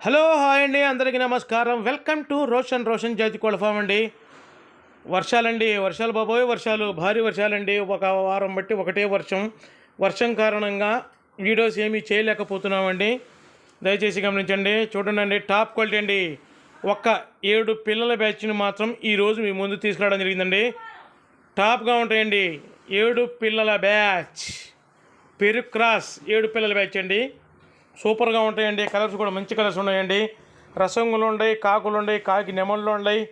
Hello hi అండి. అందరికీ నమస్కారం. వెల్కమ్ టు రోషన్ రోషన్ జాతి కోళ్ళ ఫామ్ అండి. వర్షాలండి వర్షాలు బాబోయ్ వర్షాలు భారీ వర్షాలండి. ఒక వారం బట్టి ఒకటే వర్షం. వర్షం కారణంగా వీడియోస్ ఏమీ చేయలేకపోతున్నామండి. దయచేసి గమనించండి. చూడండి అండి టాప్ క్వాలిటీ అండి. ఒక్క ఏడు పిల్లల బ్యాచ్ని మాత్రం ఈరోజు మీ ముందు తీసుకురావడం జరిగిందండి. టాప్గా ఉంటాయండి. ఏడు పిల్లల బ్యాచ్. పెరుగు క్రాస్ ఏడు పిల్లల బ్యాచ్ అండి. సూపర్గా ఉంటాయండి. కలర్స్ కూడా మంచి కలర్స్ ఉన్నాయండి. రసంగులు ఉన్నాయి కాకులు ఉన్నాయి కాకి నెమళ్ళు ఉన్నాయి.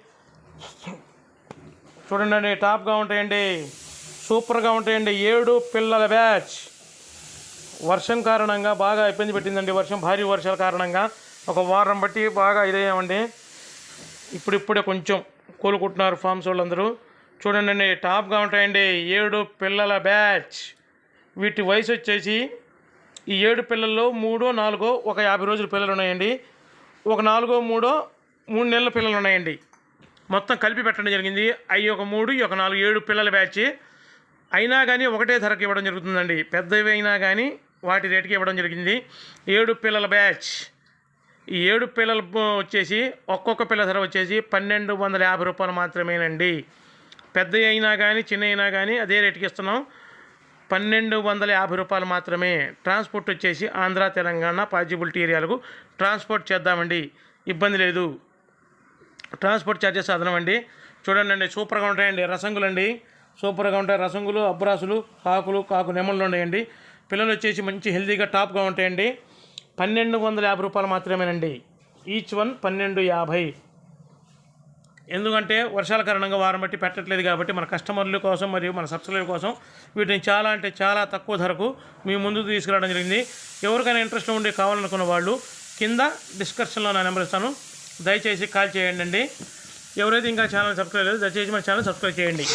చూడండి టాప్గా ఉంటాయండి. సూపర్గా ఉంటాయండి. ఏడు పిల్లల బ్యాచ్. వర్షం కారణంగా బాగా ఇబ్బంది పెట్టిందండి. వర్షం భారీ వర్షాల కారణంగా ఒక వారం బట్టి బాగా ఇదయ్యామండి. ఇప్పుడిప్పుడే కొంచెం కోలుకుంటున్నారు ఫామ్స్ వాళ్ళందరూ. చూడండి అండి టాప్గా ఉంటాయండి. ఏడు పిల్లల బ్యాచ్. వీటి వయసు వచ్చేసి ఈ ఏడు పిల్లల్లో మూడో నాలుగో ఒక యాభై రోజుల పిల్లలు ఉన్నాయండి. ఒక నాలుగో మూడో మూడు నెలల పిల్లలు ఉన్నాయండి. మొత్తం కలిపి పెట్టడం జరిగింది. అవి ఒక మూడు ఒక నాలుగు ఏడు పిల్లల బ్యాచ్. అయినా కానీ ఒకటే ధరకు ఇవ్వడం జరుగుతుందండి. పెద్దవి అయినా కానీ వాటి రేటుకి ఇవ్వడం జరిగింది. ఏడు పిల్లల బ్యాచ్. ఈ ఏడు పిల్లలు వచ్చేసి ఒక్కొక్క పిల్ల ధర వచ్చేసి పన్నెండు వందల యాభై రూపాయలు మాత్రమేనండి. పెద్ద అయినా కానీ చిన్న అయినా కానీ అదే రేటుకి ఇస్తున్నాం. పన్నెండు వందల యాభై రూపాయలు మాత్రమే ట్రాన్స్పోర్ట్ వచ్చేసి ఆంధ్ర తెలంగాణ పాజిబిలిటీ ఏరియాలకు ట్రాన్స్పోర్ట్ చేద్దామండి. ఇబ్బంది లేదు. ట్రాన్స్పోర్ట్ ఛార్జెస్ అదనమండి చూడండి అండి సూపర్గా ఉంటాయండి రసంగులు అండి సూపర్గా ఉంటాయి రసంగులు అబ్రాసులు కాకులు కాకు నెమళ్ళు ఉన్నాయండి. పిల్లలు వచ్చేసి మంచి హెల్తీగా టాప్గా ఉంటాయండి. పన్నెండు వందల యాభై రూపాయలు మాత్రమేనండి. ఈచ్ వన్ పన్నెండు యాభై. ఎందుకంటే వర్షాల కారణంగా వారం బట్టి పెట్టట్లేదు కాబట్టి మన కస్టమర్ల కోసం మరియు మన సబ్సిడీల కోసం వీటిని చాలా అంటే చాలా తక్కువ ధరకు మీ ముందుకు తీసుకురావడం జరిగింది. ఎవరికైనా ఇంట్రెస్ట్ ఉండి కావాలనుకున్న వాళ్ళు కింద డిస్క్రిప్షన్లో నా నెంబర్ ఇస్తాను. దయచేసి కాల్ చేయండి ఎవరైతే ఇంకా ఛానల్ సబ్స్క్రైబ్ లేదు దయచేసి మన ఛానల్ సబ్స్క్రైబ్ చేయండి.